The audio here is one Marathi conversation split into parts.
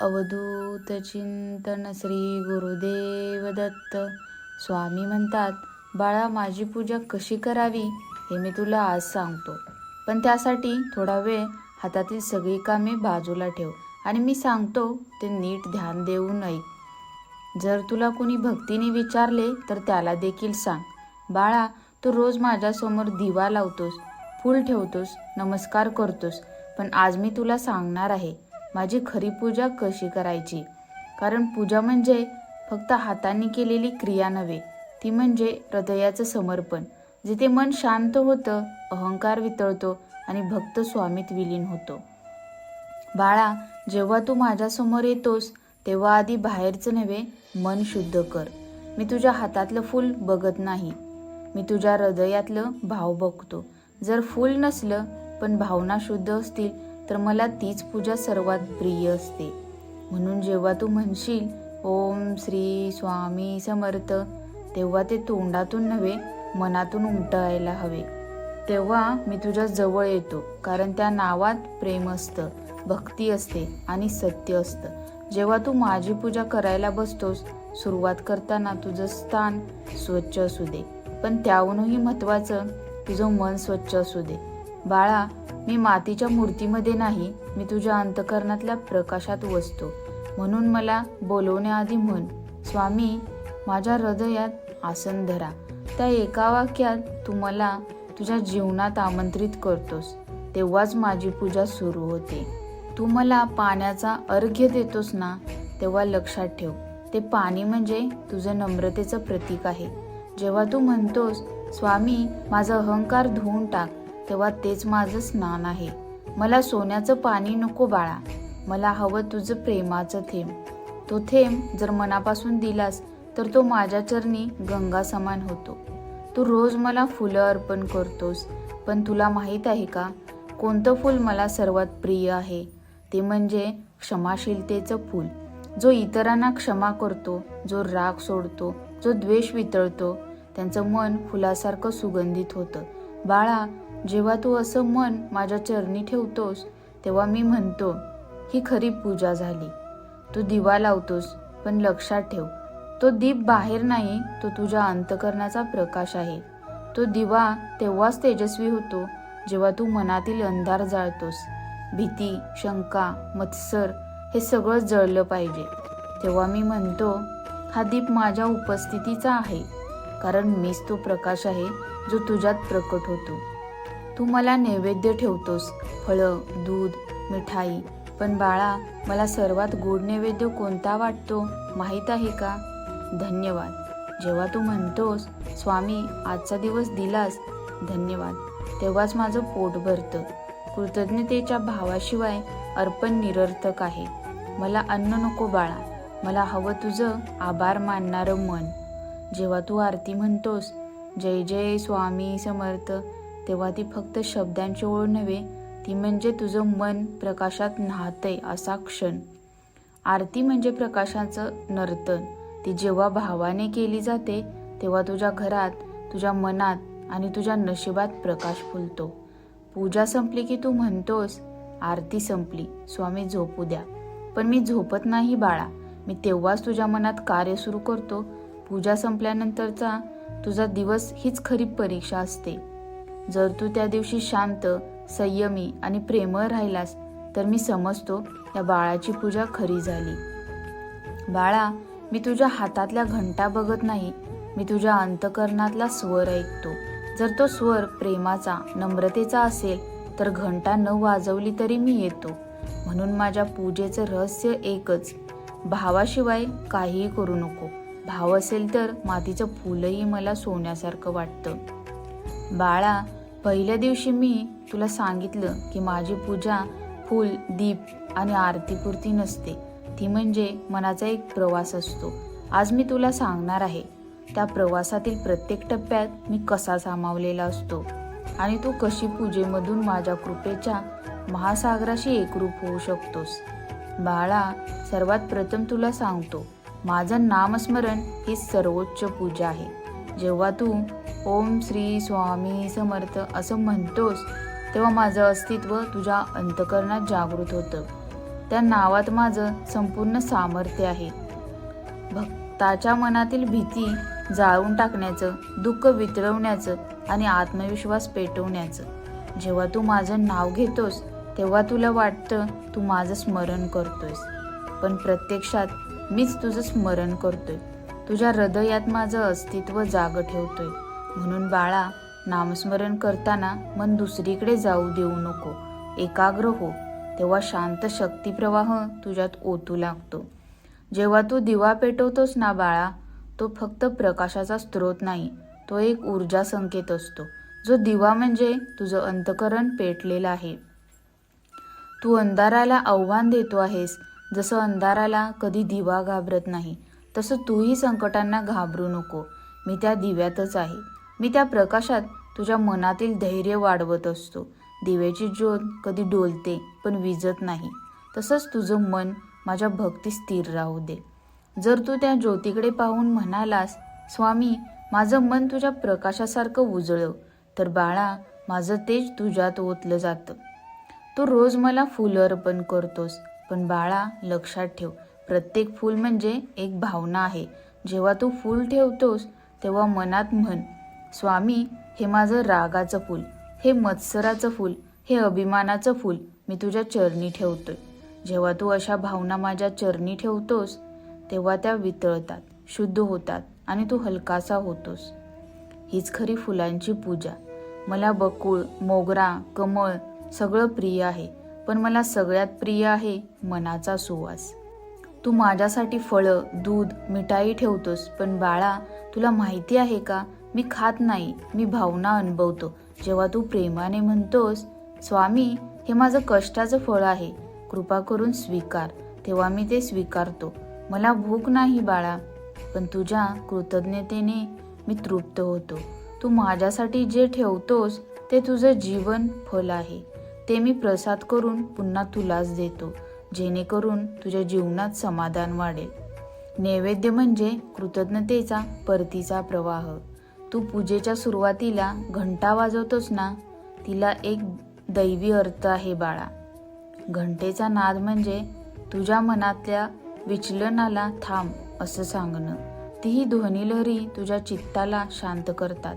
अवधूत चिंतन श्री गुरुदेव दत्त. स्वामी म्हणतात बाळा माझी पूजा कशी करावी हे मी तुला आज सांगतो. पण त्यासाठी थोडा वेळ हातातील सगळी कामे बाजूला ठेव आणि मी सांगतो ते नीट ध्यान देऊन ऐक. जर तुला कोणी भक्तीने विचारले तर त्याला देखील सांग. बाळा तू रोज माझ्यासमोर दिवा लावतोस फूल ठेवतोस नमस्कार करतोस पण आज मी तुला सांगणार आहे माझी खरी पूजा कशी करायची? कारण पूजा म्हणजे फक्त हाताने केलेली क्रिया नव्हे ती म्हणजे हृदयाचं समर्पण जिथे मन शांत होतं अहंकार वितळतो आणि भक्त स्वामीत विलीन होतो. बाळा जेव्हा तू माझ्यासमोर येतोस तेव्हा आधी बाहेरचं नव्हे मन शुद्ध कर. मी तुझ्या हातातलं फूल बघत नाही. मी तुझ्या हृदयातलं भाव बघतो. जर फूल नसलं पण भावना शुद्ध असतील तर मला तीच पूजा सर्वात प्रिय असते. म्हणून जेव्हा तू म्हणशील ओम श्री स्वामी समर्थ तेव्हा ते तोंडातून नव्हे मनातून उमटायला हवे. तेव्हा मी तुझ्या जवळ येतो कारण त्या नावात प्रेम असतं भक्ती असते आणि सत्य असतं. जेव्हा तू माझी पूजा करायला बसतोस सुरुवात करताना तुझं स्थान स्वच्छ असू दे. पण त्याहूनही महत्त्वाचं तुझं मन स्वच्छ असू दे. बाळा मी मातीच्या मूर्तीमध्ये नाही मी तुझ्या अंतकरणातल्या प्रकाशात वसतो. म्हणून मला बोलवण्याआधी म्हण स्वामी माझ्या हृदयात आसन धरा. त्या एका वाक्यात तू मला तुझ्या जीवनात आमंत्रित करतोस. तेव्हाच माझी पूजा सुरू होते. तू मला पाण्याचा अर्घ्य देतोस ना तेव्हा लक्षात ठेव. ते पाणी म्हणजे तुझं नम्रतेचं प्रतीक आहे. जेव्हा तू म्हणतोस स्वामी माझा अहंकार धुवून टाक. तेव्हा तेच माझं स्नान आहे. मला सोन्याचं पाणी नको बाळा. मला हवं तुझं प्रेमाचं थेंब. तो थेंब जर मनापासून दिलास तर तो माझ्या चरणी गंगा समान होतो. तू रोज मला फुलं अर्पण करतोस. पण तुला माहीत आहे का? कोणतं फूल मला सर्वात प्रिय आहे? ते म्हणजे क्षमाशीलतेचं फूल. जो इतरांना क्षमा करतो जो राग सोडतो जो द्वेष वितळतो त्यांचं मन फुलासारखं सुगंधित होतं. बाळा जेव्हा तू असं मन माझ्या चरणी ठेवतोस तेव्हा मी म्हणतो ही खरी पूजा झाली. तू दिवा लावतोस पण लक्षात ठेव. तो दीप बाहेर नाही तो तुझ्या अंतकरणाचा प्रकाश आहे. तो दिवा तेव्हाच तेजस्वी होतो जेव्हा तू मनातील अंधार जाळतोस. भीती शंका मत्सर हे सगळं जळलं पाहिजे. तेव्हा मी म्हणतो हा दीप माझ्या उपस्थितीचा आहे. कारण मीच तो प्रकाश आहे जो तुझ्यात प्रकट होतो. तू मला नैवेद्य ठेवतोस फळं दूध मिठाई. पण बाळा मला सर्वात गोड नैवेद्य कोणता वाटतो माहीत आहे का? धन्यवाद. जेव्हा तू म्हणतोस स्वामी आजचा दिवस दिलास. धन्यवाद. तेव्हाच माझं पोट भरतं. कृतज्ञतेच्या भावाशिवाय अर्पण निरर्थक आहे. मला अन्न नको बाळा. मला हवं तुझं आभार मानणारं मन. जेव्हा तू आरती म्हणतोस जय जय स्वामी समर्थ. तेव्हा ती फक्त शब्दांची ओळ नव्हे ती म्हणजे तुझं मन प्रकाशात न्हातंय असा क्षण. आरती म्हणजे प्रकाशाचं नर्तन. ती जेव्हा भावाने केली जाते तेव्हा तुझ्या घरात तुझ्या मनात आणि तुझ्या नशिबात प्रकाश फुलतो. पूजा संपली की तू म्हणतोस आरती संपली स्वामी झोपू द्या. पण मी झोपत नाही बाळा. मी तेव्हाच तुझ्या मनात कार्य सुरू करतो. पूजा संपल्यानंतरचा तुझा दिवस हीच खरी परीक्षा असते. जर तू त्या दिवशी शांत संयमी आणि प्रेमळ राहिलास तर मी समजतो या बाळाची पूजा खरी झाली. बाळा मी तुझ्या हातातल्या घंटा बघत नाही. मी तुझ्या अंतकरणातला स्वर ऐकतो. जर तो स्वर प्रेमाचा नम्रतेचा असेल तर घंटा न वाजवली तरी मी येतो. म्हणून माझ्या पूजेचं रहस्य एकच. भावाशिवाय काहीही करू नको. भाव असेल तर मातीचं फुलही मला सोन्यासारखं वाटतं. बाळा पहिल्या दिवशी मी तुला सांगितलं की माझी पूजा फूल दीप आणि आरतीपुरती नसते. ती म्हणजे मनाचा एक प्रवास असतो. आज मी तुला सांगणार आहे त्या प्रवासातील प्रत्येक टप्प्यात मी कसा सामावलेला असतो आणि तू कशी पूजेमधून माझ्या कृपेच्या महासागराशी एकरूप होऊ शकतोस. बाळा सर्वात प्रथम तुला सांगतो माझं नामस्मरण ही सर्वोच्च पूजा आहे. जेव्हा तू ओम श्री स्वामी समर्थ असं म्हणतोस तेव्हा माझं अस्तित्व तुझ्या अंतकरणात जागृत होतं. त्या नावात माझं संपूर्ण सामर्थ्य आहे. भक्ताच्या मनातील भीती जाळून टाकण्याचं दुःख वितळवण्याचं आणि आत्मविश्वास पेटवण्याचं. जेव्हा तू माझं नाव घेतोस तेव्हा तुला वाटतं तू माझं स्मरण करतोयस पण प्रत्यक्षात मीच तुझं स्मरण करतोय. तुझ्या हृदयात माझं अस्तित्व जाग ठेवतोय. म्हणून बाळा नामस्मरण करताना मन दुसरीकडे जाऊ देऊ नको. एकाग्र हो. तेव्हा शांत शक्ती प्रवाह तुझ्यात ओतू लागतो. जेव्हा तू दिवा पेटवतोस ना बाळा तो फक्त प्रकाशाचा स्रोत नाही तो एक ऊर्जा संकेत असतो. जो दिवा म्हणजे तुझं अंतकरण पेटलेलं आहे. तू अंधाराला आव्हान देतो आहेस जसं अंधाराला कधी दिवा घाबरत नाही तसं तूही संकटांना घाबरू नको. मी त्या दिव्यातच आहे. मी त्या प्रकाशात तुझ्या मनातील धैर्य वाढवत असतो. दिव्याची ज्योत कधी डोलते पण विजत नाही. तसंच तुझं मन माझ्या भक्ती स्थिर राहू दे. जर तू त्या ज्योतीकडे पाहून म्हणालास स्वामी माझं मन तुझ्या प्रकाशासारखं उजळव तर बाळा माझं तेज तुझ्यात ओतलं जातं. तू रोज मला फुलं अर्पण करतोस पण बाळा लक्षात ठेव प्रत्येक फूल म्हणजे एक भावना आहे. जेव्हा तू फूल ठेवतोस तेव्हा मनात म्हण स्वामी हे माझं रागाचं फूल हे मत्सराचं फूल हे अभिमानाचं फूल मी तुझ्या चरणी ठेवतोय. जेव्हा तू अशा भावना माझ्या चरणी ठेवतोस तेव्हा त्या वितळतात शुद्ध होतात आणि तू हलकासा होतोस. हीच खरी फुलांची पूजा. मला बकुळ मोगरा कमळ सगळं प्रिय आहे पण मला सगळ्यात प्रिय आहे मनाचा सुवास. तू माझ्यासाठी फळं दूध मिठाई ठेवतोस पण बाळा तुला माहिती आहे का? मी खात नाही मी भावना अनुभवतो. जेव्हा तू प्रेमाने म्हणतोस स्वामी हे माझं कष्टाचं फळ आहे कृपा करून स्वीकार. तेव्हा मी ते स्वीकारतो. मला भूक नाही बाळा पण तुझ्या कृतज्ञतेने मी तृप्त होतो. तू माझ्यासाठी जे ठेवतोस ते तुझं जीवन फल आहे. ते मी प्रसाद करून पुन्हा तुलाच देतो जेणेकरून तुझ्या जीवनात समाधान वाढेल. नैवेद्य म्हणजे कृतज्ञतेचा परतीचा प्रवाह. तू पूजेच्या सुरुवातीला घंटा वाजवतोस ना तिला एक दैवी अर्थ आहे बाळा. घंटेचा नाद म्हणजे तुझ्या मनातल्या विचलनाला थांब असं सांगणं. तीही ध्वनिलहरी तुझ्या चित्ताला शांत करतात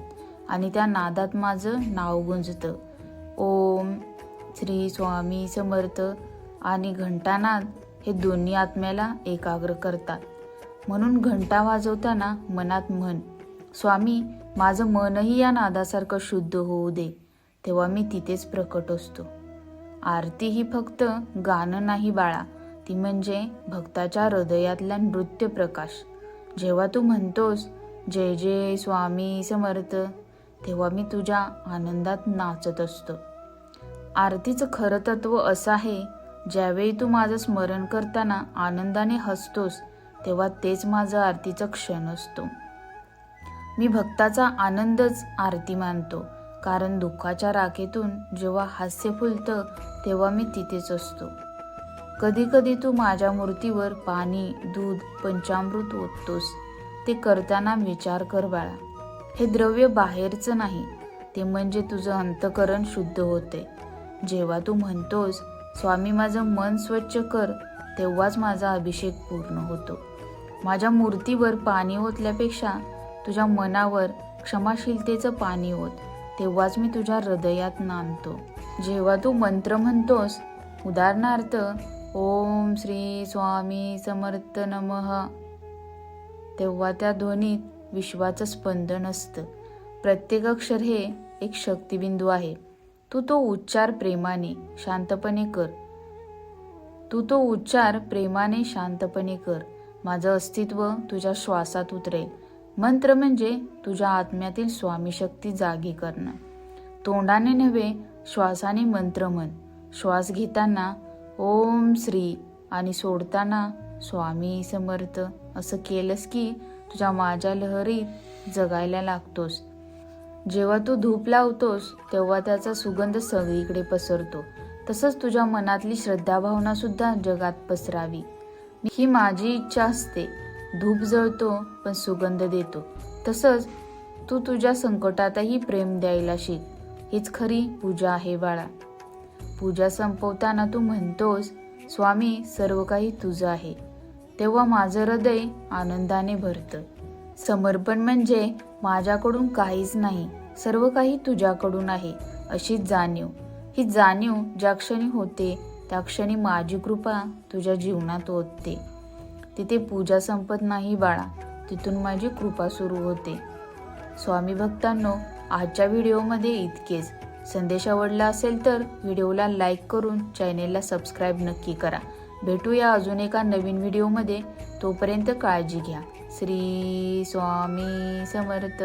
आणि त्या नादात माझं नाव गुंजतं. ओम श्री स्वामी समर्थ आणि घंटानाद हे दोन्ही आत्म्याला एकाग्र करतात. म्हणून घंटा वाजवताना मनात म्हण स्वामी माझं मनही या नादासारखं शुद्ध होऊ दे तेव्हा मी तिथेच प्रकट असतो. आरती ही फक्त गाणं नाही बाळा ती म्हणजे भक्ताच्या हृदयातला नृत्य प्रकाश. जेव्हा तू म्हणतोस जय जय स्वामी समर्थ तेव्हा मी तुझ्या आनंदात नाचत असतो. आरतीचं खरं तत्व असं आहे ज्यावेळी तू माझं स्मरण करताना आनंदाने हसतोस तेव्हा तेच माझं आरतीचं क्षण असतो. मी भक्ताचा आनंदच आरती मानतो. कारण दुःखाच्या राखेतून जेव्हा हास्य फुलतं तेव्हा मी तिथेच असतो. कधी कधी तू माझ्या मूर्तीवर पाणी दूध पंचामृत ओततोस. ते करताना विचार कर बाळा. हे द्रव्य बाहेरचं नाही ते म्हणजे तुझं अंतकरण शुद्ध होते. जेव्हा तू म्हणतोस स्वामी माझं मन स्वच्छ कर तेव्हाच माझा अभिषेक पूर्ण होतो. माझ्या मूर्तीवर पाणी ओतल्यापेक्षा तुझ्या मनावर क्षमाशीलतेचं पाणी होत तेव्हाच मी तुझ्या हृदयात नांदतो. जेव्हा तू मंत्र म्हणतोस उदाहरणार्थ ओम श्री स्वामी समर्थ नमः तेव्हा त्या ध्वनीत विश्वाचं स्पंदन असतं. प्रत्येक अक्षर हे एक शक्तिबिंदू आहे. तू तो उच्चार प्रेमाने शांतपणे कर. तू तो उच्चार प्रेमाने शांतपणे कर. माझं अस्तित्व तुझ्या श्वासात उतरेल. मंत्र म्हणजे तुझ्या आत्म्यातील स्वामी शक्ती जागी करणं. तोंडाने नव्हे श्वासाने मंत्र म्हण. श्वास घेताना ओम श्री आणि सोडताना स्वामी समर्थ. असं केलंस की तुझ्या माझ्या लहरीत जगायला लागतोस. जेव्हा तू धूप लावतोस तेव्हा त्याचा सुगंध सगळीकडे पसरतो. तसंच तुझ्या मनातली श्रद्धाभावना सुद्धा जगात पसरावी. ही माझी इच्छा असते. धूप जळतो पण सुगंध देतो. तसंच तू तुझ्या संकटातही प्रेम द्यायला शिक हीच खरी पूजा आहे बाळा. पूजा संपवताना तू म्हणतोस स्वामी सर्व काही तुझं आहे. तेव्हा माझं हृदय आनंदाने भरतं. समर्पण म्हणजे माझ्याकडून काहीच नाही सर्व काही तुझ्याकडून आहे अशी जाणीव. ही जाणीव ज्या क्षणी होते त्या क्षणी माझी कृपा तुझ्या जीवनात होते तिथे पूजा संपत नाही बाळा. तिथून माझी कृपा सुरू होते. स्वामी भक्तांनो आजच्या व्हिडिओमध्ये इतकेच. संदेश आवडला असेल तर व्हिडिओला लाईक करून चॅनेलला सबस्क्राईब नक्की करा. भेटूया अजून एका नवीन व्हिडिओमध्ये. तोपर्यंत काळजी घ्या. श्री स्वामी समर्थ.